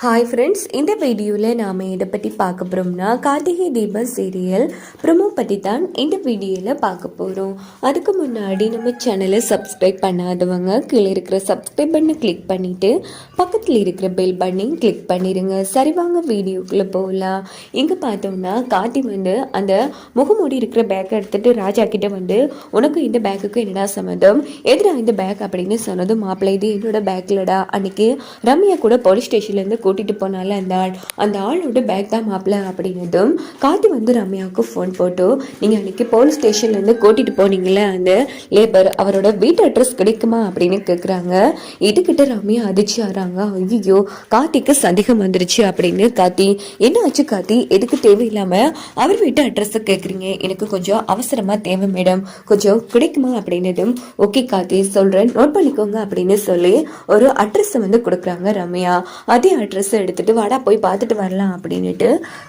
Hi friends இந்த வீடியோவில் நாம் இதை பற்றி பார்க்க போகிறோம்னா கார்த்திகை தீபம் சீரியல் ப்ரொமோ பற்றி தான் இந்த வீடியோவில் பார்க்க போகிறோம் அதுக்கு முன்னாடி நம்ம சேனலை சப்ஸ்கிரைப் பண்ணாதவங்க கீழே இருக்கிற சப்ஸ்கிரைப் பண்ணி கிளிக் பண்ணிவிட்டு பக்கத்தில் இருக்கிற பெல் பட்டனையும் கிளிக் பண்ணிடுங்க சரி வாங்க வீடியோக்குள்ளே போகலாம் இங்கே பார்த்தோம்னா கார்த்தி வந்து அந்த முகமூடி இருக்கிற பேக்கை எடுத்துகிட்டு ராஜா கிட்டே வந்து உனக்கு இந்த பேக்குக்கு என்னடா சம்மந்தம்? எதிராக இந்த பேக் அப்படின்னு சொன்னதும் மாப்பிள்ளை இது என்னோட பேக்கில்டா அன்னைக்கு ரம்யா கூட போலீஸ் ஸ்டேஷன்லேருந்து கூட்டிகிட்டு போனால அந்த ஆள் அந்த ஆளோட பேக் தான் மாப்பிள்ள அப்படின்னதும் காத்து வந்து ரம்யாவுக்கு ஃபோன் போட்டு நீங்கள் அன்னைக்கு போலீஸ் ஸ்டேஷன்லேருந்து கூட்டிகிட்டு போனீங்களே அந்த லேபர் அவரோட வீட்டு அட்ரஸ் கிடைக்குமா? அப்படின்னு கேட்குறாங்க இதுக்கிட்ட ரம்யா அதிர்ச்சி ஆறாங்க ஐயோ கார்த்திக்கு சந்தேகம் வந்துருச்சு அப்படின்னு காத்தி என்ன ஆச்சு காத்தி எதுக்கு தேவையில்லாமல் அவர் வீட்டு அட்ரஸை கேட்குறீங்க எனக்கு கொஞ்சம் அவசரமாக தேவை மேடம் கொஞ்சம் கிடைக்குமா? அப்படின்னதும் ஓகே காத்தி சொல்கிறேன் நோட் பண்ணிக்கோங்க அப்படின்னு சொல்லி ஒரு அட்ரஸை வந்து கொடுக்குறாங்க ரம்யா. அதே அட்ரஸ் எடுத்துட்டு வாடா போய் பார்த்துட்டு வரலாம் அப்படின்னுட்டு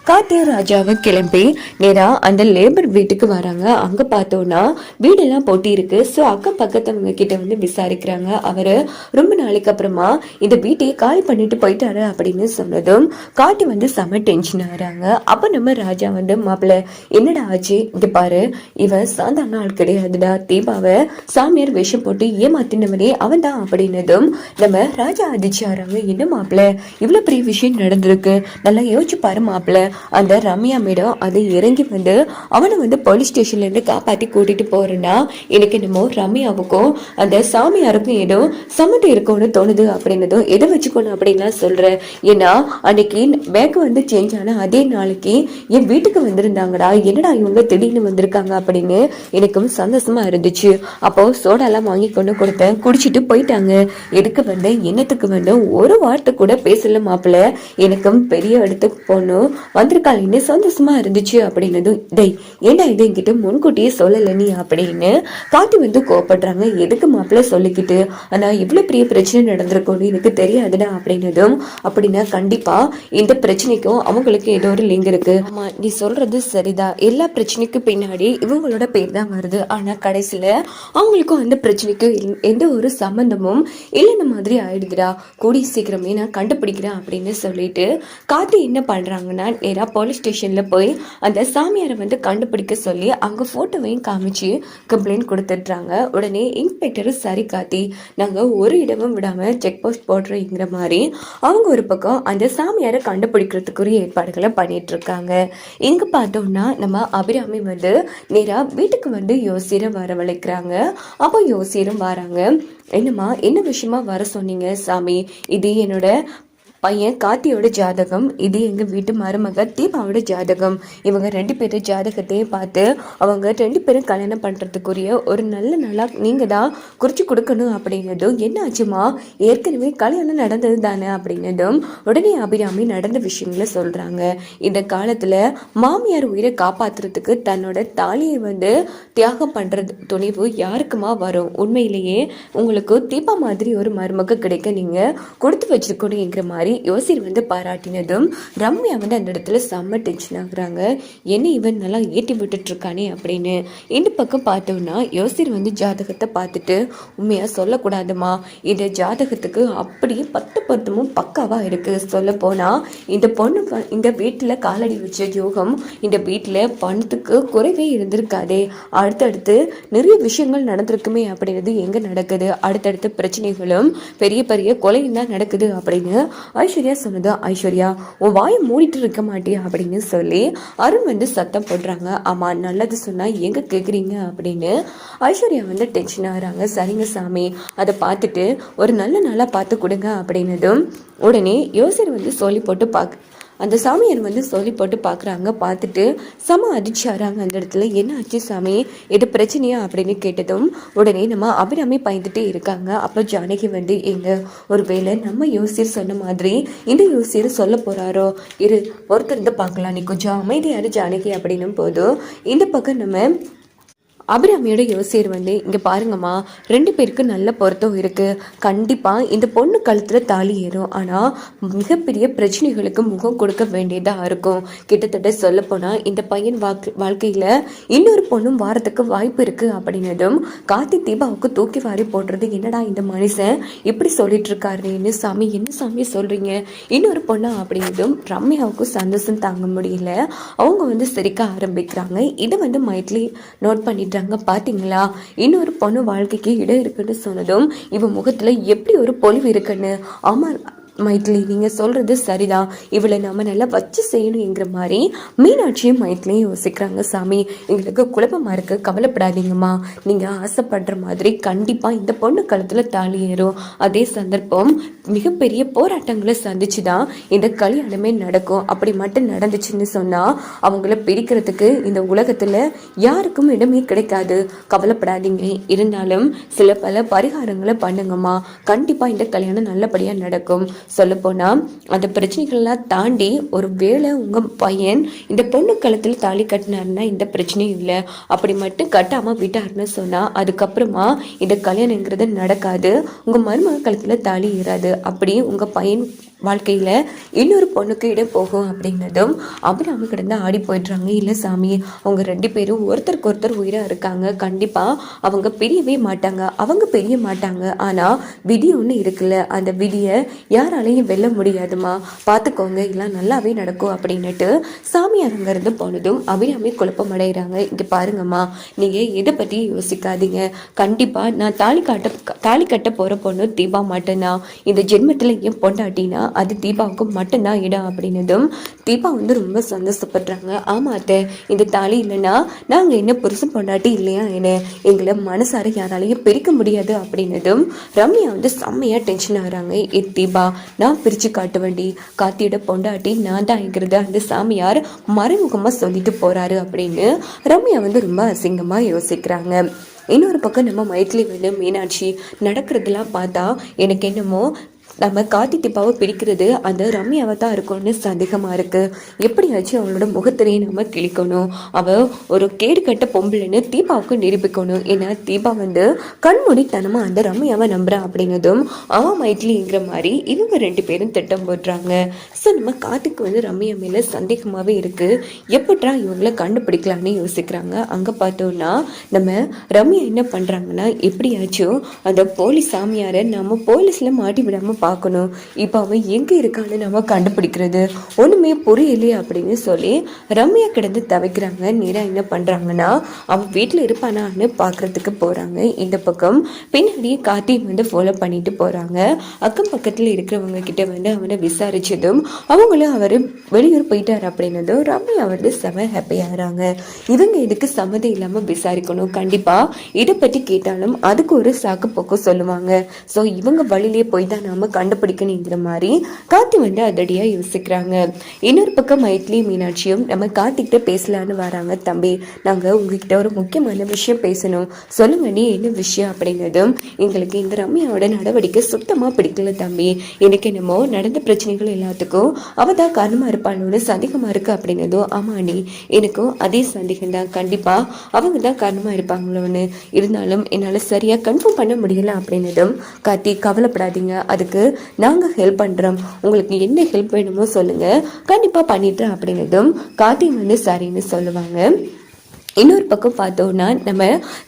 காத்தியா ராஜாவை கிளம்பி நேராக அந்த லேபர் வீட்டுக்கு வராங்க. அங்கே பார்த்தோன்னா வீடெல்லாம் போட்டி இருக்கு ஸோ அக்கம் பக்கத்தவங்க கிட்ட வந்து விசாரிக்கிறாங்க. அவர் ரொம்ப நாளைக்கு அப்புறமா இந்த வீட்டையே காலி பண்ணிட்டு போயிட்டாரு அப்படின்னு சொன்னதும் காட்டி வந்து செம டென்ஷன் ஆகிறாங்க அப்போ நம்ம ராஜா வந்து மாப்பிள்ள என்னடா ஆச்சு? இது பாரு இவன் சாதாரண ஆள் கிடையாதுடா. தீபாவை சாமியார் விஷம் போட்டு ஏமாத்தினவனே அவன் தான் அப்படின்னதும் நம்ம ராஜா அதிர்ச்சி ஆறாங்க என்ன மாப்பிள்ள இவ்வளோ பெரிய விஷயம் நடந்திருக்கு. நல்லா யோசிச்சு பாரு மாப்பிள்ள. அந்த ரம்யா மேடம் அது இறங்கி வந்து அவனை வந்து போலீஸ் ஸ்டேஷன்லேருந்து காப்பாற்றி கூட்டிகிட்டு போகிறேன்னா எனக்கு என்னமோ ரம்யாவுக்கும் அந்த சாமியாருக்கும் ஏதோ சம்மந்தம் இருக்கும்னு தோணுது அப்படின்னதும் எதை வச்சுக்கணும் அப்படின்லாம் சொல்கிறேன் ஏன்னா அன்னைக்கு பேக் வந்து சேஞ்ச் ஆன அதே நாளைக்கு என் வீட்டுக்கு வந்திருந்தாங்கடா. என்னடா இவங்க திடீர்னு வந்திருக்காங்க? அப்படின்னு எனக்கும் சந்தோஷமா இருந்துச்சு. அப்போ சோடாலாம் வாங்கி கொண்டு கொடுத்தேன். குடிச்சிட்டு போயிட்டாங்க. எதுக்கு வந்தேன்? என்னத்துக்கு வந்து ஒரு வார்த்தை கூட பேசல மாப்பிள்ள எனக்கும் பெரிய இடத்துக்கு போகணும் வந்திருக்காளின்னு சந்தோஷமா இருந்துச்சு அப்படின்னதும் டெய் ஏன்டா இது என்கிட்ட முன்கூட்டியே சொல்லலை நீ? அப்படின்னு காட்டி வந்து கோவப்படுறாங்க. எதுக்கு மாப்பிள்ள சொல்லிக்கிட்டு? ஆனா இவ்வளவு பெரிய பிரச்சனை நடந்திருக்கும்னு எனக்கு தெரியாதுடா அப்படின்னதும் அப்படின்னா கண்டிப்பா இந்த பிரச்சனைக்கும் அவங்களுக்கு ஏதோ ஒரு லிங்க் இருக்கு. ஆமா நீ சொல்றது சரிதான் எல்லா பிரச்சனைக்கும் பின்னாடி இவங்களோட பேர் தான் வருது. ஆனா கடைசியில அவங்களுக்கும் அந்த பிரச்சனைக்கும் எந்த- எந்த ஒரு சம்பந்தமும் இல்லைன்ன மாதிரி ஆயிடுதுடா. கூடிய சீக்கிரமே நான் கண்டுபிடிக்கிறேன் அப்படின்னு சொல்லிட்டு காத்தி என்ன பண்ணுறாங்கன்னா நேராக போலீஸ் ஸ்டேஷனில் போய் அந்த சாமியாரை வந்து கண்டுபிடிக்க சொல்லி அங்கே ஃபோட்டோவையும் காமிச்சு கம்ப்ளைண்ட் கொடுத்துட்றாங்க. உடனே இன்ஸ்பெக்டரும் சரி காத்தி நாங்கள் ஒரு இடமும் விடாமல் செக் போஸ்ட் போடுறோங்கிற மாதிரி அவங்க ஒரு பக்கம் அந்த சாமியாரை கண்டுபிடிக்கிறதுக்குரிய ஏற்பாடுகளை பண்ணிட்டு இருக்காங்க. பார்த்தோம்னா நம்ம அபிராமி வந்து நேராக வீட்டுக்கு வந்து யோசிரம் வரவழைக்கிறாங்க. அப்போ யோசிரம் வராங்க என்னம்மா என்ன விஷயமா வர சொன்னீங்க சாமி? இது என்னோட பையன் கார்த்தியோட ஜாதகம் இது எங்கள் வீட்டு மருமக தீபாவோட ஜாதகம். இவங்க ரெண்டு பேரும் ஜாதகத்தையும் பார்த்து அவங்க ரெண்டு பேரும் கல்யாணம் பண்ணுறதுக்குரிய ஒரு நல்ல நாளாக நீங்கள் தான் குறித்து கொடுக்கணும் அப்படின்னதும் என்ன ஆச்சுமா ஏற்கனவே கல்யாணம் நடந்தது தானே அப்படின்னதும் உடனே அபிராமி நடந்த விஷயங்களை சொல்கிறாங்க இந்த காலத்தில் மாமியார் உயிரை காப்பாற்றுறதுக்கு தன்னோட தாலியை வந்து தியாகம் பண்ணுறது துணிவு யாருக்குமா வரும்? உண்மையிலேயே உங்களுக்கு தீபா மாதிரி ஒரு மருமக கிடைக்க நீங்கள் கொடுத்து வச்சிருக்கணுங்கிற மாதிரி யோசிர் வந்து பாராட்டினதும் ரம்யா வந்து அந்த இடத்துல செம்ம டென்ஷன் ஆகுறாங்க. என்ன இவன் நல்லா ஏற்றி விட்டுட்டு இருக்கானே அப்படின்னு. இந்த பக்கம் பார்த்தோம்னா யோசிர் வந்து ஜாதகத்தை பார்த்துட்டு உண்மையாக சொல்லக்கூடாதுமா? இந்த ஜாதகத்துக்கு அப்படியே பத்து பத்தமும் பக்காவாக இருக்குது சொல்ல போனால் இந்த பொண்ணு இந்த வீட்டில் காலடி வச்ச யோகம் இந்த வீட்டில் பணத்துக்கு குறைவே இருந்திருக்காதே. அடுத்தடுத்து நிறைய விஷயங்கள் நடந்திருக்குமே அப்படின்றது எங்கே நடக்குது? அடுத்தடுத்த பிரச்சனைகளும் பெரிய பெரிய கொலையும் தான் நடக்குது அப்படின்னு ஐஸ்வர்யா சொன்னது ஐஸ்வர்யா உன் வாயை மூடிட்டு இருக்க மாட்டியா அப்படின்னு சொல்லி அருண் வந்து சத்தம் போடுறாங்க. ஆமாம் நல்லது சொன்னால் எங்கே கேட்குறீங்க அப்படின்னு ஐஸ்வர்யா வந்து டென்ஷன் ஆகிறாங்க. சரிங்க சாமி அதை பார்த்துட்டு ஒரு நல்ல நாளாக பார்த்து கொடுங்க அப்படின்னதும் உடனே யோசனை வந்து சொல்லி போட்டு பார்க்க அந்த சாமியார் வந்து சொல்லி போட்டு பார்க்குறாங்க பார்த்துட்டு செம அதிர்ச்சி அந்த இடத்துல. என்ன ஆச்சு சாமி? எது பிரச்சனையா? அப்படின்னு கேட்டதும் உடனே நம்ம அபிராமி பயந்துட்டே இருக்காங்க. அப்போ ஜானகி வந்து எங்க ஒருவேளை நம்ம யோசியர் சொன்ன மாதிரி இந்த யோசியர் சொல்ல போறாரோ? இரு ஒருத்தர் பார்க்கலாம். நீ கொஞ்சம் அமைதியாரு ஜானகி. அப்படின்னும் போதும் இந்த பக்கம் நம்ம அபிராமியோட யோசியர் வந்து இங்கே பாருங்கம்மா ரெண்டு பேருக்கு நல்ல பொருத்தம் இருக்குது கண்டிப்பாக இந்த பொண்ணு கழுத்தில் தாலி ஏறும். ஆனால் மிகப்பெரிய பிரச்சனைகளுக்கு முகம் கொடுக்க வேண்டியதாக இருக்கும். கிட்டத்தட்ட சொல்லப்போனால் இந்த பையன் வாக்கு வாழ்க்கையில் இன்னொரு பொண்ணும் வாரத்துக்கு வாய்ப்பு இருக்குது அப்படின்னதும் கார்த்தி தீபாவுக்கு தூக்கி வாரி போடுறது என்னடா இந்த மனுஷன்? இப்படி சொல்லிட்டு இருக்காருன்னு சாமி என்ன சாமி சொல்கிறீங்க இன்னொரு பொண்ணா அப்படின்னதும் ரம்யாவுக்கு சந்தோஷம் தாங்க முடியல. அவங்க வந்து சிரிக்க ஆரம்பிக்கிறாங்க. இதை வந்து மைட்லி நோட் பண்ணிடுறாங்க பார்த்தீங்களா இன்னொரு பொண்ணு வாழ்க்கைக்கு இடம் இருக்குன்னு சொன்னதும் இவன் முகத்தில் எப்படி ஒரு பொலிவு இருக்குன்னு? ஆமாம் மைத்லி நீங்கள் சொல்கிறது சரிதான். இவளை நம்ம நல்லா வச்சு செய்யணுங்கிற மாதிரி மீனாட்சியும் மைத்லியும் யோசிக்கிறாங்க சாமி. எங்களுக்கு குழப்பமாக இருக்குது கவலைப்படாதீங்கம்மா. நீங்கள் ஆசைப்படுற மாதிரி கண்டிப்பாக இந்த பொண்ணு காலத்தில் தாலி ஏறும். அதே சந்தர்ப்பம் மிகப்பெரிய போராட்டங்களை சந்திச்சு தான் இந்த கல்யாணமே நடக்கும். அப்படி மட்டும் நடந்துச்சுன்னு சொன்னால் அவங்கள பிரிக்கிறதுக்கு இந்த உலகத்தில் யாருக்கும் இடமே கிடைக்காது. கவலைப்படாதீங்க. இருந்தாலும் சில பல பரிகாரங்களை பண்ணுங்கம்மா. கண்டிப்பாக இந்த கல்யாணம் நல்லபடியாக நடக்கும். சொல்லப்போனால் அந்த பிரச்சனைகள்லாம் தாண்டி ஒரு வேளை உங்கள் பையன் இந்த பொண்ணு கழுத்தில் தாலி கட்டினாருன்னா இந்த பிரச்சனையும் இல்லை. அப்படி மட்டும் கட்டாமல் விட்டாருன்னு சொன்னால் அதுக்கப்புறமா இந்த கல்யாணங்கிறது நடக்காது. உங்கள் மருமக கழுத்தில் தாலி ஏறாது. அப்படி உங்கள் பையன் வாழ்க்கையில் இன்னொரு பொண்ணுக்கு இடம் போகும் அப்படின்னதும் அபிராமி கிடந்து ஆடி போயிடுறாங்க. இல்லை சாமி அவங்க ரெண்டு பேரும் ஒருத்தருக்கு ஒருத்தர் உயிராக இருக்காங்க. கண்டிப்பாக அவங்க பிரியவே மாட்டாங்க. அவங்க பிரிய மாட்டாங்க. ஆனால் விதி ஒன்று இருக்குல்ல. அந்த விதியை யாராலையும் வெல்ல முடியாதுமா பார்த்துக்கோங்க எல்லாம் நல்லாவே நடக்கும் அப்படின்னுட்டு சாமியார் அங்கேருந்து போனதும் அபிராமி குழப்பம் அடைகிறாங்க இங்கே பாருங்கம்மா நீங்கள் எதை பற்றி யோசிக்காதீங்க. கண்டிப்பாக நான் தாலி காட்ட தாலி கட்ட போகிற பொண்ணு தீபா மட்டும்தான் இந்த ஜென்மத்தில் என் பொண்டாட்டினா அது தீபாவுக்கு மட்டும்தான் இடம் அப்படின்னதும் தீபா வந்து ரொம்ப சந்தோஷப்படுறாங்க. ஆமா அத்தை இந்த தாலி இல்லைன்னா நாங்கள் என்ன புருஷன் பொண்டாட்டி இல்லையா என்ன? எங்களை மனசார யாராலையும் பிரிக்க முடியாது அப்படின்னதும் ரம்யா வந்து செம்மையாக டென்ஷன் ஆகிறாங்க. ஏ தீபா நான் பிரித்து காட்ட வேண்டி காத்தியோட பொண்டாட்டி நான் தான் தான்ங்கிறத அந்த சாமியார் மறைமுகமாக சொல்லிட்டு போறாரு அப்படின்னு ரம்யா வந்து ரொம்ப அசிங்கமாக யோசிக்கிறாங்க. இன்னொரு பக்கம் நம்ம மைத்லி வந்து மீனாட்சி நடக்கிறதெல்லாம் பார்த்தா எனக்கு என்னமோ நம்ம கார்த்தி தீபாவை பிடிக்கிறது அந்த ரம்யாவை தான் இருக்கும்னு சந்தேகமாக இருக்குது எப்படியாச்சும் அவளோட முகத்திலேயே நம்ம கிழிக்கணும். அவள் ஒரு கேடு கட்ட பொம்பளைன்னு தீபாவுக்கு நிரூபிக்கணும். ஏன்னா தீபா வந்து கண்மூடித்தனமாக அந்த ரம்யாவை நம்புறா அப்படின்னதும் அவன் மைட்லிங்கிற மாதிரி இவங்க ரெண்டு பேரும் திட்டம் போடுறாங்க. ஸோ நம்ம கார்த்திக்கு வந்து ரம்யா மேலே சந்தேகமாகவே இருக்குது எப்பட்றா இவங்களை கண்டுபிடிக்கலான்னு யோசிக்கிறாங்க. அங்கே பார்த்தோன்னா நம்ம ரம்யா என்ன பண்ணுறாங்கன்னா எப்படியாச்சும் அந்த போலீஸ் சாமியாரை நம்ம போலீஸில் மாட்டி விடாமல் பார்க்கணும். இப்போ அவன் எங்கே இருக்கான்னு நம்ம கண்டுபிடிக்கிறது ஒன்றுமே புரியலையே அப்படின்னு சொல்லி ரம்யா கிடந்து தவிக்கிறாங்க. நீரா என்ன பண்ணுறாங்கன்னா அவன் வீட்டில் இருப்பானான்னு பார்க்குறதுக்கு போகிறாங்க இந்த பக்கம் பின்னாடியே கார்த்தி வந்து ஃபாலோ பண்ணிட்டு போகிறாங்க அக்கம் பக்கத்தில் இருக்கிறவங்க கிட்ட வந்து அவனை விசாரிச்சதும் அவங்களும் அவர் வெளியூர் போயிட்டார் அப்படின்னதும் ரம்யா வந்து செம ஹாப்பி ஆகிறாங்க. இவங்க இதுக்கு சம்மதம் இல்லாமல் விசாரிக்கணும். கண்டிப்பாக இதை பற்றி கேட்டாலும் அதுக்கு ஒரு சாக்கு போக்கு சொல்லுவாங்க. ஸோ இவங்க வழியிலே போய் தான் நாம கண்டுபிடிக்கணுங்கிற மாதிரி கார்த்தி வந்து அதடியாக யோசிக்கிறாங்க. இன்னொரு பக்கம் மைத்லி மீனாட்சியும் நம்ம கார்த்திக்கிட்ட பேசலான்னு வராங்க. தம்பி நாங்கள் உங்ககிட்ட ஒரு முக்கியமான விஷயம் பேசணும். சொல்லுங்க நீ என்ன விஷயம்? அப்படின்னதும் எங்களுக்கு இந்த ரம்யாவோட நடவடிக்கை சுத்தமாக பிடிக்கல தம்பி. எனக்கு என்னமோ நடந்த பிரச்சனைகள் எல்லாத்துக்கும் அவ தான் காரணமாக இருப்பாளோன்னு சந்தேகமாக இருக்கு. அப்படின்னதும் ஆமாம் நீ எனக்கும் அதே சந்தேகம் தான். கண்டிப்பாக அவங்க தான் காரணமாக இருப்பாங்களோன்னு. இருந்தாலும் என்னால் சரியாக கன்ஃபார்ம் பண்ண முடியல. அப்படின்னதும் கார்த்தி கவலைப்படாதீங்க. அதுக்கு நாங்கள் ஹெல்ப் பண்ணுறோம் உங்களுக்கு என்ன ஹெல்ப் வேணுமோ சொல்லுங்கள் கண்டிப்பாக பண்ணிட்டேன் அப்படிங்கிறதும் கார்த்திக் வந்து சரின்னு சொல்லுவாங்க. இன்னொரு பக்கம் பார்த்தோன்னா நம்ம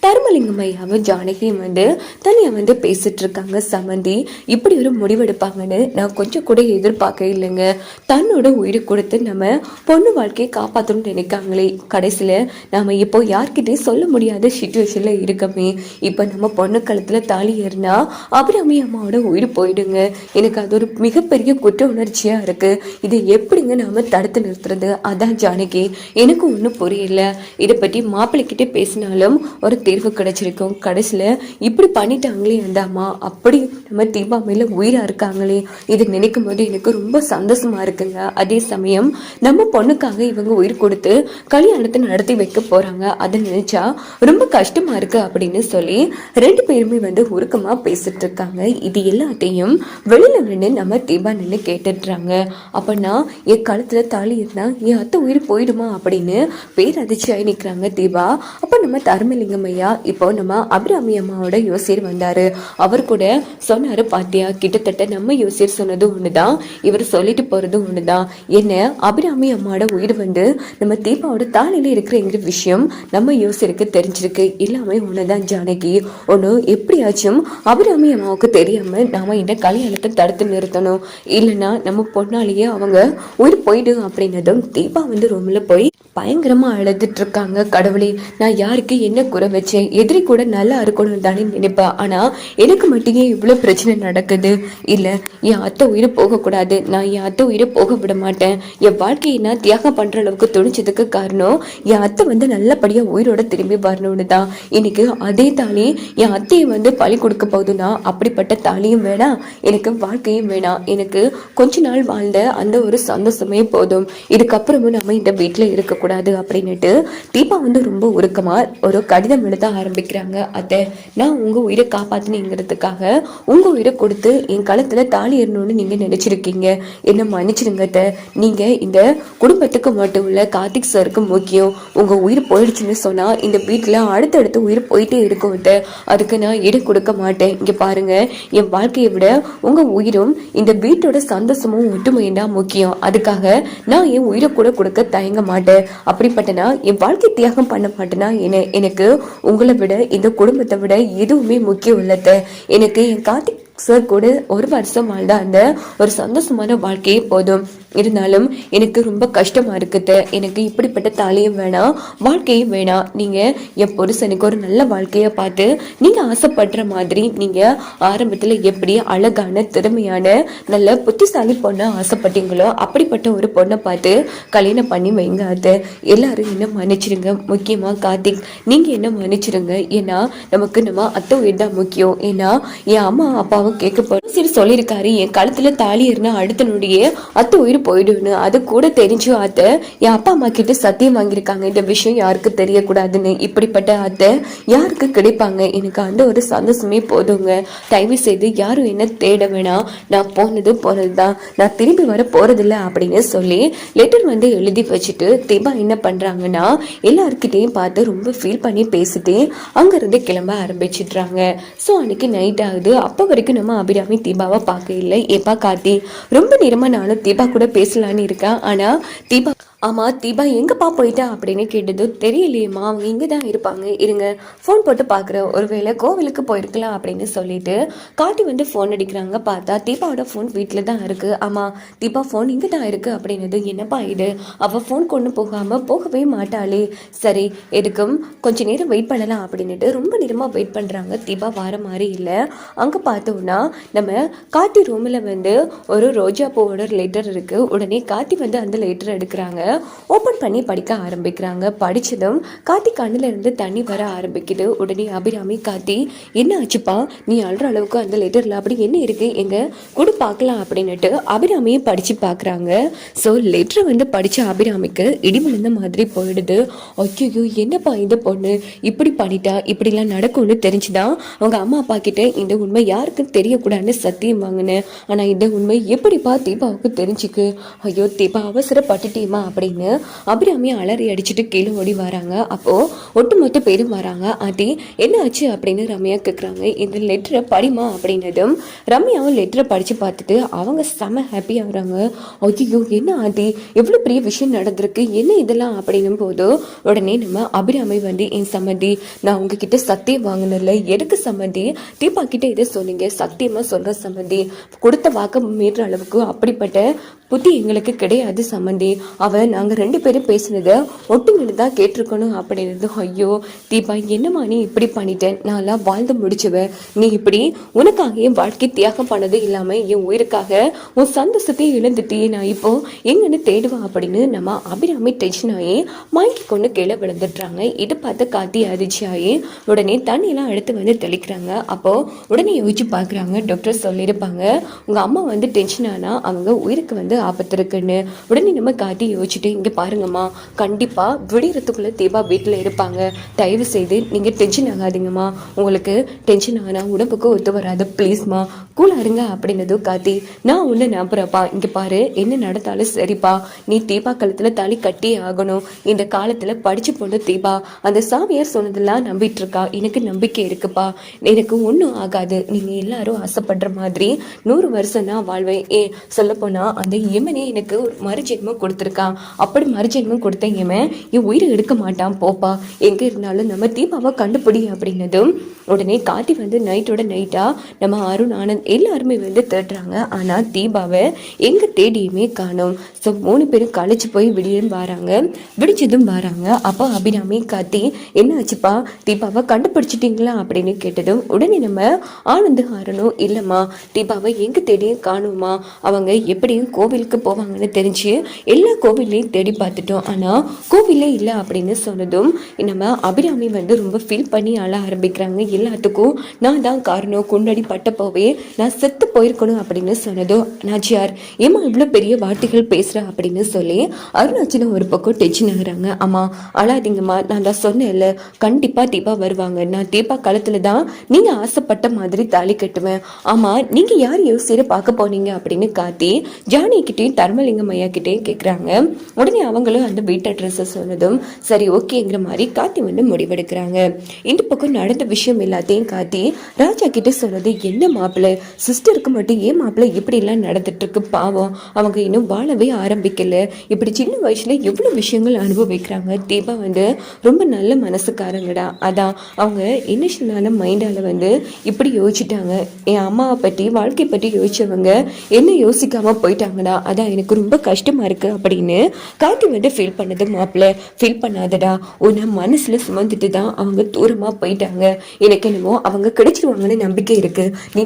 தர்மலிங்கம் ஐயாவும் ஜானகியும் வந்து தனியாக வந்து பேசிகிட்ருக்காங்க இருக்காங்க சமந்தி. இப்படி ஒரு முடிவெடுப்பாங்கன்னு நான் கொஞ்சம் கூட எதிர்பார்க்க இல்லைங்க. தன்னோட உயிரை கொடுத்து நம்ம பொண்ணு வாழ்க்கையை காப்பாற்றணும்னு நினைக்காங்களே. கடைசியில் நம்ம இப்போ யார்கிட்டையும் சொல்ல முடியாத சுச்சுவேஷனில் இருக்கமே. இப்போ நம்ம பொண்ணு கழுத்தில் தாலி ஏறினா அபிராமி அம்மாவோட உயிர் போயிடுங்க. எனக்கு அது ஒரு மிகப்பெரிய குற்ற உணர்ச்சியாக இருக்குது இதை எப்படிங்க நாம் தடுத்து நிறுத்துறது? அதான் ஜானகி. எனக்கு ஒன்றும் புரியல. இதை பற்றி மாப்பிள்ளைக்கிட்டே பேசினாலும் ஒரு தீர்வு கிடைச்சிருக்கும். கடைசியில் இப்படி பண்ணிட்டாங்களே அந்த அம்மா அப்படி நம்ம தீபா மேல உயிராக இருக்காங்களே. இது நினைக்கும் போது எனக்கு ரொம்ப சந்தோஷமா இருக்குங்க. அதே சமயம் நம்ம பொண்ணுக்காக இவங்க உயிர் கொடுத்து கல்யாணத்தை நடத்தி வைக்க போறாங்க. அதை நினைச்சா ரொம்ப கஷ்டமா இருக்கு அப்படின்னு சொல்லி ரெண்டு பேருமே வந்து உருக்கமா பேசிட்டு இருக்காங்க. இது எல்லாத்தையும் வெளியில் நின்று நம்ம தீபா நின்று கேட்டுடுறாங்க. அப்பனா என் காலத்தில் தாலி இருந்தால் என் அத்தை உயிர் போயிடுமா அப்படின்னு பேரதிர்ச்சியாகி நிற்கிறாங்க இருக்காங்க தீபா அப்போ நம்ம தர்மலிங்கம் ஐயா இப்போ நம்ம அபிராமி அம்மாவோட யோசியர் வந்தார். அவர் கூட சொன்னார் பாத்தியா கிட்டத்தட்ட நம்ம யோசியர் சொன்னது தான் இவர் சொல்லிட்டு போகிறதும் ஒன்று தான் என்ன அபிராமி அம்மாவோட உயிர் வந்து நம்ம தீபாவோட தாலியில இருக்கிறங்கிற விஷயம் நம்ம யோசியருக்கு தெரிஞ்சிருக்கு. எல்லாமே ஒன்று தான் ஜானகி. ஒன்று எப்படியாச்சும் அபிராமி அம்மாவுக்கு தெரியாமல் நாம் இந்த கல்யாணத்தை தடுத்து நிறுத்தணும். இல்லைன்னா நம்ம பொண்ணாலேயே அவங்க உயிர் போயிடும் அப்படின்னதும் தீபா வந்து ரூமில் போய் பயங்கரமாக அழுதுட்டு இருக்காங்க. கடவுளே நான் யாருக்கு என்ன குறை வச்சேன்? எதிரி கூட நல்லா இருக்கணும்னு தானே நினைப்பா. ஆனால் எனக்கு மட்டும் ஏன் பிரச்சனை நடக்குது? இல்லை என் அத்தை உயிர் போகக்கூடாது. நான் என் அத்தை உயிரை போக விட மாட்டேன். என் வாழ்க்கையை நான் தியாகம் பண்ணுற அளவுக்கு துணிச்சதுக்கு காரணம் என் அத்தை வந்து நல்லபடியாக உயிரோட திரும்பி வரணும்னு தான். இன்னைக்கு அதே தாலி என் அத்தையை வந்து பழி கொடுக்க போகுதுன்னா அப்படிப்பட்ட தாலியும் வேணாம் எனக்கு வாழ்க்கையும் வேணாம் எனக்கு கொஞ்ச நாள் வாழ்ந்த அந்த ஒரு சந்தோஷமே போதும். இதுக்கப்புறமும் நம்ம இந்த வீட்டில் இருக்கக்கூடாது அப்படின்னுட்டு தீபா வந்து ரொம்ப உருக்கமாக ஒரு கடிதம் எழுத ஆரம்பிக்கிறாங்க அத்தை. நான் உங்கள் உயிரை காப்பாத்தினீங்கிறதுக்காக உங்கள் உயிரை கொடுத்து என் களத்தில் தாலி ஏறணும்னு நீங்கள் நினச்சிருக்கீங்க. என்ன மன்னிச்சிருங்க அத்தை. நீங்கள் இந்த குடும்பத்துக்கு மட்டும் இல்லை கார்த்திக் சாருக்கு முக்கியம் உங்கள் உயிர் போயிடுச்சுன்னு சொன்னால் இந்த வீட்டில் அடுத்தடுத்து உயிர் போயிட்டே இருக்கும் அத்தை. அதுக்கு நான் இடம் கொடுக்க மாட்டேன். இங்கே பாருங்க என் வாழ்க்கையை விட உங்கள் உயிரும் இந்த வீட்டோட சந்தோஷமும் ஒற்றுமையும் தான் முக்கியம். அதுக்காக நான் என் உயிரை கூட கொடுக்க தயங்க மாட்டேன். அப்படிப்பட்டனா என் வாழ்க்கை தியாகம் பண்ண மாட்டேன்னா என்ன எனக்கு உங்களை விட இந்த குடும்பத்தை விட எதுவுமே முக்கியம் இல்லத்த. எனக்கு என் கார்த்திக் சார் கூட ஒரு வருஷம் வாழ்ந்த அந்த ஒரு சந்தோஷமான வாழ்க்கையே போதும். இருந்தாலும் எனக்கு ரொம்ப கஷ்டமாக இருக்குது. எனக்கு இப்படிப்பட்ட தாலியும் வேணாம் வாழ்க்கையும் வேணாம் நீங்கள் என் புருஷனுக்கு ஒரு நல்ல வாழ்க்கையை பார்த்து நீங்கள் ஆசைப்படுற மாதிரி நீங்கள் ஆரம்பத்தில் எப்படி அழகான திறமையான நல்ல புத்திசாலி பொண்ணை ஆசைப்பட்டீங்களோ அப்படிப்பட்ட ஒரு பொண்ணை பார்த்து கல்யாணம் பண்ணி வைங்க அது எல்லாரும் என்ன மன்னிச்சிருங்க. முக்கியமாக கார்த்திக் நீங்கள் என்ன மன்னிச்சிருங்க. ஏன்னா நமக்கு நம்ம அத்தை உயிர் தான் முக்கியம். ஏன்னா என் அம்மா அப்பாவும் கேட்க போகிறோம் சரி சொல்லியிருக்காரு. என் காலத்தில் தாலி இருந்தால் அடுத்த நொடியே அத்தை உயிர் போயிடுன்னு அது கூட தெரிஞ்சும் அத்தை என் அப்பா அம்மா கிட்ட சத்தியம் வாங்கியிருக்காங்க. இந்த விஷயம் யாருக்கு தெரியக்கூடாதுன்னு. இப்படிப்பட்ட அத்தை யாருக்கு கிடைப்பாங்க? எனக்கு அந்த ஒரு சந்தோஷமே போதுங்க. தயவு செய்து யாரும் என்ன தேட வேணாம். நான் போனது போனதுதான் நான் திரும்பி வர போகிறதில்ல அப்படின்னு சொல்லி லெட்டர் வந்து எழுதி வச்சுட்டு தீபா என்ன பண்றாங்கன்னா எல்லாருக்கிட்டையும் பார்த்து ரொம்ப ஃபீல் பண்ணி பேசிட்டு அங்கேருந்து கிளம்ப ஆரம்பிச்சிடுறாங்க. ஸோ அன்னைக்கு நைட் ஆகுது. அப்போ வரைக்கும் நம்ம அபிராமி தீபாவை பார்க்க இல்லை. ஏப்பா கார்த்தி? ரொம்ப நேரமாக நானும் தீபா கூட பேசலான்னு இருக்கேன். ஆனா தீபா ஆமாம் தீபா எங்கப்பா போயிட்டா அப்படின்னு கேட்டது தெரியலையேம்மா அவங்க இங்கே தான் இருப்பாங்க. இருங்க ஃபோன் போட்டு பார்க்குறேன் ஒருவேளை கோவிலுக்கு போயிருக்கலாம் அப்படின்னு சொல்லிட்டு காட்டி வந்து ஃபோன் அடிக்கிறாங்க. பார்த்தா தீபாவோட ஃபோன் வீட்டில் தான் இருக்குது ஆமாம் தீபா ஃபோன் இங்கே தான் இருக்குது அப்படின்னது என்னப்பா இது? அவள் ஃபோன் கொண்டு போகாமல் போகவே மாட்டாளே. சரி எதுக்கும்? கொஞ்ச நேரம் வெயிட் பண்ணலாம் அப்படின்ட்டு ரொம்ப நேரமாக வெயிட் பண்ணுறாங்க தீபா வர மாதிரி இல்லை. அங்கே பார்த்தோம்னா நம்ம காட்டி ரூமில் வந்து ஒரு ரோஜா பூவோட லெட்டர் இருக்குது உடனே காட்டி வந்து அந்த லெட்டர் எடுக்கிறாங்க. ஓப்பன் பண்ணி படிக்க ஆரம்பிக்கிறாங்க. படித்ததும் காத்தி கண்ணுல இருந்து தண்ணி வர ஆரம்பிக்குது. உடனே அபிராமி காத்தி என்ன ஆச்சுப்பா? நீ அழுற அளவுக்கு அந்த லெட்டரில் அப்படி என்ன இருக்கு? எங்கள் கூட பார்க்கலாம் அப்படின்னுட்டு அபிராமியும் படித்து பார்க்குறாங்க. ஸோ லெட்டர் வந்து படித்த அபிராமிக்கு இடி மாதிரி போயிடுது. ஐயோ என்னப்பா இந்த பொண்ணு? இப்படி பண்ணிட்டா? இப்படிலாம் நடக்கும்னு தெரிஞ்சுதான் அவங்க அம்மா அப்பா கிட்ட இந்த உண்மை யாருக்கும் தெரியக்கூடாதுன்னு சத்தியம் வாங்கினேன். ஆனால் இந்த உண்மை எப்படிப்பா தீபாவுக்கு தெரிஞ்சுக்கு? ஐயோ தீபா அவசரப்பட்டுட்டேமா அப்படின்னு அபிராமி அலறி அடிச்சுட்டு கீழே ஓடி வராங்க. அப்போது ஒட்டுமொத்த பேரும் வராங்க. ஆட்டி என்ன ஆச்சு? அப்படின்னு ரம்யா கேட்குறாங்க இந்த லெட்டரை படிமா அப்படின்னதும் ரம்யாவும் லெட்டரை படித்து பார்த்துட்டு அவங்க செம ஹாப்பி ஆகுறாங்க. ஐயோ என்ன ஆட்டி எவ்வளோ பெரிய விஷயம் நடந்திருக்கு. என்ன இதெல்லாம்? அப்படின்னும் போது உடனே நம்ம அபிராமி வந்து என் சம்மந்தி நான் உங்ககிட்ட சத்தியம் வாங்கினதில்ல எதுக்கு சம்மந்தி தீபா கிட்ட இதை சொன்னீங்க? சத்தியமாக சொல்கிற சம்மந்தி கொடுத்த வாக்க மீற அளவுக்கு அப்படிப்பட்ட புத்தி எங்களுக்கு கிடையாது சம்மந்தி அவன் நாங்கள் ரெண்டு பேரும் பேசினதை ஒட்டுங்கிட்டு தான் கேட்டிருக்கணும் அப்படின்றது ஐயோ தீபா என்னம்மா நீ இப்படி பண்ணிட்டேன் நான்லாம் வாழ்ந்து முடிச்சுவ. நீ இப்படி உனக்காக என் வாழ்க்கை தியாகம் பண்ணது இல்லாமல் என் உயிருக்காக உன் சந்தோஷத்தை இழந்துட்டியே நான் இப்போ எங்கன்னு தேடுவேன் அப்படின்னு நம்ம அபிராமி டென்ஷன் ஆகி மயக்கி கொண்டு கீழே விழுந்துடுறாங்க. இதை பார்த்து காத்தி அதிர்ச்சி ஆகி உடனே தண்ணியெல்லாம் எடுத்து வந்து தெளிக்கிறாங்க. அப்போது உடனே யோசிச்சு பார்க்குறாங்க. டாக்டர் சொல்லியிருப்பாங்க உங்கள் அம்மா வந்து டென்ஷன் ஆனால் அவங்க உயிருக்கு வந்து ஆபத்து இருக்குன்னு. உடனே நம்ம காட்டி வச்சுட்டு இங்கே பாருங்கம்மா கண்டிப்பாக விடியறதுக்குள்ளே தீபா வீட்டில் இருப்பாங்க. தயவு செய்து நீங்கள் டென்ஷன் ஆகாதீங்கம்மா. உங்களுக்கு டென்ஷன் ஆனால் உடம்புக்கு ஒத்து வராது. ப்ளீஸ்மா கூலா இருங்க அப்படின்னதும் காத்தி நான் ஒன்று நம்புறப்பா இங்க பாரு என்ன நடந்தாலும் சரிப்பா. நீ தீபா கழுத்துல தாலி கட்டியே ஆகணும். இந்த காலத்துல படிச்சு போன தீபா அந்த சாமியார் சொன்னதெல்லாம் நம்பிட்டு இருக்கா எனக்கு நம்பிக்கை இருக்குப்பா. எனக்கு ஒன்றும் ஆகாது. நீங்க எல்லாரும் ஆசைப்படுற மாதிரி நூறு வருஷம் தான் வாழ்வேன். ஏ சொல்ல போனா அந்த யமனே எனக்கு ஒரு மறுஜென்மம் கொடுத்துருக்கான் அப்படி மறுஜென்மம் கொடுத்த யமன் என் உயிரை எடுக்க மாட்டான் போப்பா. எங்க இருந்தாலும் நம்ம தீபாவை கண்டுபிடி அப்படின்னதும் உடனே காத்தி வந்து நைட்டோட நைட்டா நம்ம அருண் ஆனந்த் எல்லாருமே வந்து தேடுறாங்க. ஆனால் தீபாவை எங்கே தேடியுமே காணும். ஸோ மூணு பேரும் கழிச்சு போய் விடியும் வராங்க. விடிச்சதும் வராங்க. அப்போ அபிராமி காத்தி என்ன ஆச்சுப்பா தீபாவை கண்டுபிடிச்சிட்டிங்களா? அப்படின்னு கேட்டதும் உடனே நம்ம ஆனந்து ஆரணும் இல்லைம்மா. தீபாவை எங்கே தேடியும் காணுமா? அவங்க எப்படியும் கோவிலுக்கு போவாங்கன்னு தெரிஞ்சு எல்லா கோவிலையும் தேடி பார்த்துட்டோம். ஆனால் கோவிலே இல்லை அப்படின்னு சொன்னதும் நம்ம அபிராமி வந்து ரொம்ப ஃபீல் பண்ணி அழ ஆரம்பிக்கிறாங்க. எல்லாத்துக்கும் நான் தான் காரணம். கொண்டாடி பட்டப்போவே நான் செத்து போயிருக்கணும் அப்படின்னு சொன்னதும் நாச்சியார் ஏமா இவ்வளோ பெரிய வார்த்தைகள் பேசுகிறா அப்படின்னு சொல்லி அருணாச்சலம் ஒரு பக்கம் டென்ஷன் ஆகுறாங்க. அம்மா அழாதீங்கம்மா நான் தான் சொன்னேன்ல கண்டிப்பாக தீபா வருவாங்க. நான் தீபா காலத்தில் தான் நீங்கள் ஆசைப்பட்ட மாதிரி தாலி கட்டுவேன். ஆமாம் நீங்கள் யார் யோசிச்சு பார்க்க போனீங்க? அப்படின்னு காத்தி ஜானி தர்மலிங்கம் ஐயா கிட்டேயும் கேட்குறாங்க உடனே அவங்களும் அந்த வீட்டு அட்ரஸை சொன்னதும் சரி ஓகேங்கிற மாதிரி காத்தி வந்து முடிவெடுக்கிறாங்க. இந்த பக்கம் நடந்த விஷயம் எல்லாத்தையும் காத்தி ராஜா கிட்ட சொன்னது என்ன மாப்பிள்ளை? சிஸ்டருக்கு மட்டும் ஏன் மாப்பிள்ளை இப்படி எல்லாம் பாவம். அவங்க இன்னும் வாழவே ஆரம்பிக்கல. இப்படி சின்ன வயசுல எவ்வளவு விஷயங்கள் அனுபவிக்கிறாங்க? தீபா வந்து ரொம்ப நல்ல மனசுக்காரங்கடா. அதான் அவங்க இன்னிஷனான மைண்டால வந்து இப்படி யோசிச்சுட்டாங்க. என் அம்மாவை பற்றி வாழ்க்கை பற்றி யோசிச்சவங்க என்ன யோசிக்காமல் போயிட்டாங்கடா? அதான் எனக்கு ரொம்ப கஷ்டமா இருக்கு அப்படின்னு காத்தி வந்து ஃபீல் பண்ணது மாப்பிள்ளை. ஃபீல் பண்ணாதடா. உன்னை மனசுல சுமந்துட்டு தான் அவங்க தூரமாக போயிட்டாங்க. எனக்கு என்னமோ அவங்க கிடைச்சிருவாங்கன்னு நம்பிக்கை இருக்கு. நீ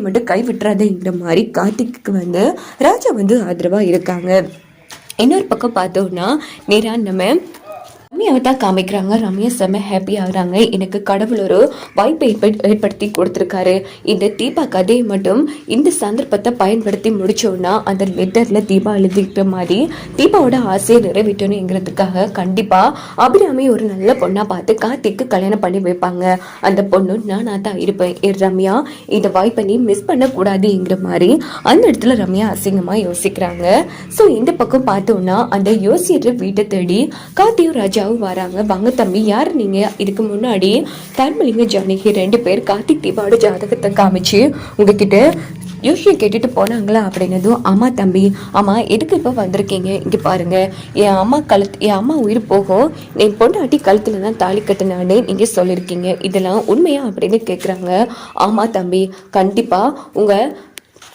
ராஜ்யத்தை மட்டும் கைவிட்டுறாதேங்கிற மாதிரி கார்த்திக்கு வந்து ராஜா வந்து ஆதரவாக இருக்காங்க. இன்னொரு பக்கம் பார்த்தோம்னா நேரா நம்ம ரம்யாவை தான் காமிக்கிறாங்க. ரம்யா செம்ம ஹாப்பி ஆகுறாங்க. எனக்கு கடவுள் ஒரு வாய்ப்பை ஏற்படுத்தி கொடுத்துருக்காரு. இந்த தீபா கதையை மட்டும் இந்த சந்தர்ப்பத்தை பயன்படுத்தி முடிச்சோன்னா அந்த லெட்டரில் தீபா எழுதிக்கிற மாதிரி தீபாவோட ஆசையை நிறைவேற்றணுங்கிறதுக்காக கண்டிப்பாக அபிராமி ஒரு நல்ல பொண்ணாக பார்த்து கார்த்திக்கு கல்யாணம் பண்ணி வைப்பாங்க. அந்த பொண்ணு நானாக தான் இருப்பேன். ஏ ரம்யா இந்த வாய்ப்பை நீ மிஸ் பண்ணக்கூடாதுங்கிற மாதிரி அந்த இடத்துல ரம்யா அசிங்கமாக யோசிக்கிறாங்க. ஸோ இந்த பக்கம் பார்த்தோம்னா அந்த யோசிக்கிற வீட்டை தேடி கார்த்தியும் ஜவ் வராங்க. வாங்க தம்பி யார் நீங்க? இதுக்கு முன்னாடி தர்மலிங்க ஜானகி ரெண்டு பேர் கார்த்திக் தீபாவோட ஜாதகத்தை காமிச்சு உங்ககிட்ட யோசியை கேட்டுட்டு போனாங்களா அப்படின்னதும் அம்மா தம்பி அம்மா எதுக்கு இப்போ வந்திருக்கீங்க? இங்கே பாருங்க என் அம்மா கழுத்து என் அம்மா உயிர் போகும் என் பொண்டாட்டி கழுத்துல தான் தாலி கட்டினான்னு நீங்கள் சொல்லியிருக்கீங்க இதெல்லாம் உண்மையா? அப்படின்னு கேட்குறாங்க ஆமாம் தம்பி கண்டிப்பாக உங்கள்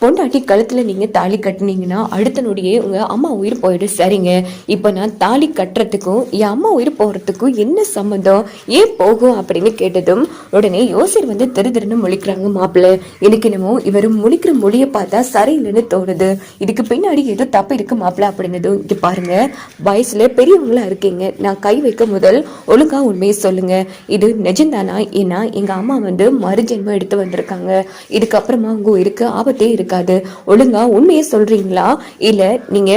பொண்டாட்டி கழுத்தில் நீங்கள் தாலி கட்டுனீங்கன்னா அடுத்த நொடியே உங்கள் அம்மா உயிர் போயிடும். சரிங்க. இப்போ நான் தாலி கட்டுறதுக்கும் என் அம்மா உயிர் போகிறதுக்கும் என்ன சம்மந்தம் ஏன் போகும் அப்படின்னு கேட்டதும் உடனே யோசர் வந்து திரு திருன்னு முழிக்கிறாங்க மாப்பிள்ளை. எனக்கு என்னமோ இவர் முழிக்கிற மொழியை பார்த்தா சரியில்லைன்னு தோணுது. இதுக்கு பின்னாடி ஏதோ தப்பு இருக்கு மாப்பிள்ளை அப்படின்னதும் இங்கே பாருங்க. வயசில் பெரியவங்களா இருக்கீங்க. நான் கை வைக்க முதல் ஒழுங்காக உண்மையை சொல்லுங்க. இது நிஜம்தானா? ஏன்னா எங்கள் அம்மா வந்து மறுஜென்மம் எடுத்து வந்திருக்காங்க. இதுக்கப்புறமா உங்க உயிருக்கு ஆபத்தே இருக்காது. ஒழுங்கா உண்மையை சொல்றீங்களா? இல்ல நீங்க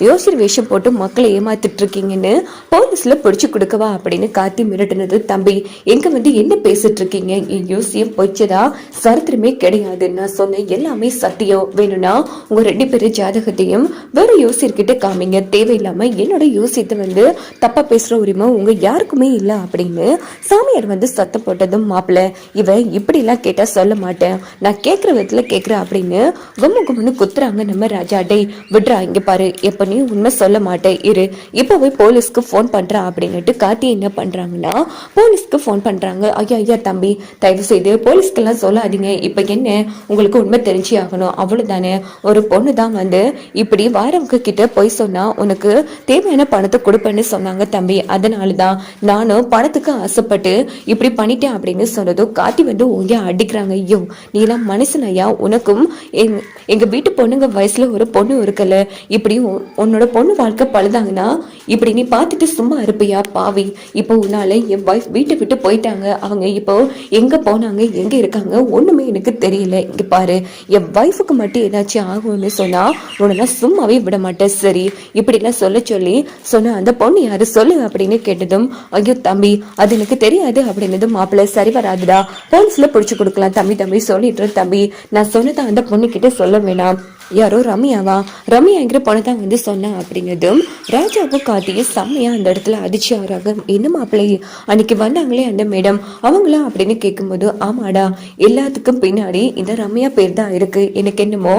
யோசிர் வேஷம் போட்டு மக்களை ஏமாத்திட்டு இருக்கீங்கன்னு போலீஸ்ல பிடிச்சு கொடுக்கவா அப்படின்னு காத்தி மிரட்டினது தம்பி. எங்க வந்து என்ன பேசிட்டு இருக்கீங்க என் யோசியம் பொய்ச்சதா சரித்திரமே கிடையாது. நான் சொன்ன எல்லாமே சத்தியம். வேணும்னா உங்க ரெண்டு பேரும் ஜாதகத்தையும் வேற யோசியர்கிட்ட காமிங்க. தேவையில்லாம என்னோட யோசியத்தை வந்து தப்பா பேசுற உரிமை உங்க யாருக்குமே இல்லை அப்படின்னு சாமியார் வந்து சத்தம் போட்டதும் மாப்பிள்ள இவன் இப்படி எல்லாம் கேட்டா சொல்ல மாட்டேன். நான் கேட்குற விதத்துல கேட்குறேன் அப்படின்னு கும்மு கும்முன்னு குத்துறாங்க நம்ம ராஜா. டேய் விட்றா இங்க பாரு. எப்ப நீ உண்மை சொல்ல மாட்டேன் இரு இப்போ போய் போலீஸ்க்கு ஃபோன் பண்ணுறேன் அப்படின்னுட்டு கார்த்தி என்ன பண்ணுறாங்கன்னா போலீஸ்க்கு ஃபோன் பண்ணுறாங்க ஐயா ஐயா தம்பி தயவு செய்து போலீஸ்க்கெல்லாம் சொல்லாதீங்க. இப்போ என்ன? உங்களுக்கு உண்மை தெரிஞ்சே ஆகணும். அவ்வளோதானே ஒரு பொண்ணு தான் வந்து இப்படி வாரவங்க கிட்ட போய் சொன்னால் உனக்கு தேவையான பணத்தை கொடுப்பேன்னு சொன்னாங்க தம்பி. அதனால தான் நானும் பணத்துக்கு ஆசைப்பட்டு இப்படி பண்ணிட்டேன் அப்படின்னு சொன்னதும் கார்த்தி வந்து ஓங்க அடிக்கிறாங்க. ஐயோ நீலாம் மனுஷன் ஐயா. உனக்கும் எங் எங்க வீட்டு பொண்ணுங்க வயசுல ஒரு பொண்ணு இருக்கல. இப்படியும் உன்னோட பொண்ணு வாழ்க்கை பழுதாங்கன்னா இப்படி நீ பார்த்துட்டு சும்மா இருப்பியா பாவி? இப்போ உன்னால என் வைஃப் வீட்டை விட்டு போயிட்டாங்க. அவங்க இப்போ எங்கே போனாங்க எங்கே இருக்காங்க ஒன்றுமே எனக்கு தெரியல. இங்கே பாரு என் வைஃபுக்கு மட்டும் ஏதாச்சும் ஆகும்னு சொன்னால் உன்னை சும்மாவே விட மாட்டேன். சரி இப்படிலாம் சொல்ல சொல்லி சொன்ன அந்த பொண்ணு யாரு சொல்லு அப்படின்னு கேட்டதும் ஐயோ தம்பி அது எனக்கு தெரியாது அப்படின்னதும் மாப்பிள்ளை சரி வராதுடா. போலீஸில் பிடிச்சி கொடுக்கலாம் தம்பி தம்பி சொல்லிட்டு தம்பி. நான் சொன்னதை அந்த பொண்ணு கிட்ட சொல்ல வேணாம். யாரோ ரம்யாவா? ரம்யாங்கிற பொண்ணை தான் வந்து சொன்னான் அப்படிங்கிறதும் ராஜாவும் கார்த்தியும் செம்மையா அந்த இடத்துல அதிர்ச்சி ஆறாங்க என்ன மாப்பிள்ளை? அன்னைக்கு வந்தாங்களே அந்த மேடம். அவங்களா அப்படின்னு கேட்கும்போது ஆமாடா எல்லாத்துக்கும் பின்னாடி இந்த ரம்யா பேர் தான் இருக்கு. எனக்கு என்னமோ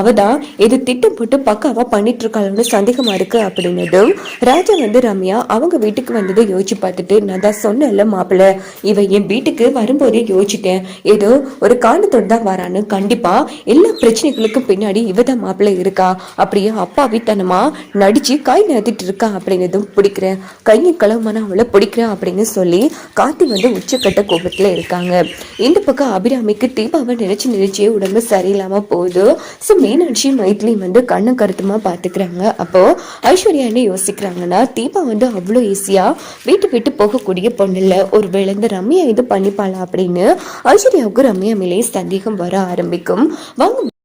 அவ தான் இது திட்டம் போட்டு பக்காவா பண்ணிட்டு இருக்காளன்னு சந்தேகமா இருக்கு அப்படின்னதும் ராஜா வந்து ரம்யா அவங்க வீட்டுக்கு வந்ததை யோசிச்சு பார்த்துட்டு நான் தான் சொன்னேன்ல மாப்பிள்ளை இவன் என் வீட்டுக்கு வரும்போதே யோசிச்சிட்டேன். ஏதோ ஒரு காரணத்தோடு தான் வரான்னு. கண்டிப்பா எல்லா பிரச்சனைகளுக்கும் பின்னாடி இவத மாப்பிள்ளை இருக்கா? அப்படியே அப்பாவித்தனமா நடிச்சு கை நிறுத்திட்டு இருக்கா அப்படின்னதும் பிடிக்கிறேன் கையை களவுமான அவளை பிடிக்கிறேன் அப்படின்னு சொல்லி காத்தி வந்து உச்சக்கட்ட கோபத்துல இருக்காங்க. இந்த பக்கம் அபிராமிக்கு தீபாவை நினைச்சு நினைச்சே உடம்பு சரியில்லாம போகுது. ஸோ மீனாட்சி மைத்லி வந்து கண்ணு கருத்துமா பாத்துக்கிறாங்க. அப்போ ஐஸ்வர்யா என்ன யோசிக்கிறாங்கன்னா தீபா வந்து அவ்வளோ ஈஸியா வீட்டு விட்டு போகக்கூடிய பொண்ணு இல்லை ஒரு விழுந்த ரம்யா இது பண்ணிப்பாளா அப்படின்னு ஐஸ்வர்யாவுக்கு ரம்யா மேலே சந்தேகம் வர ஆரம்பிக்கும். வாங்க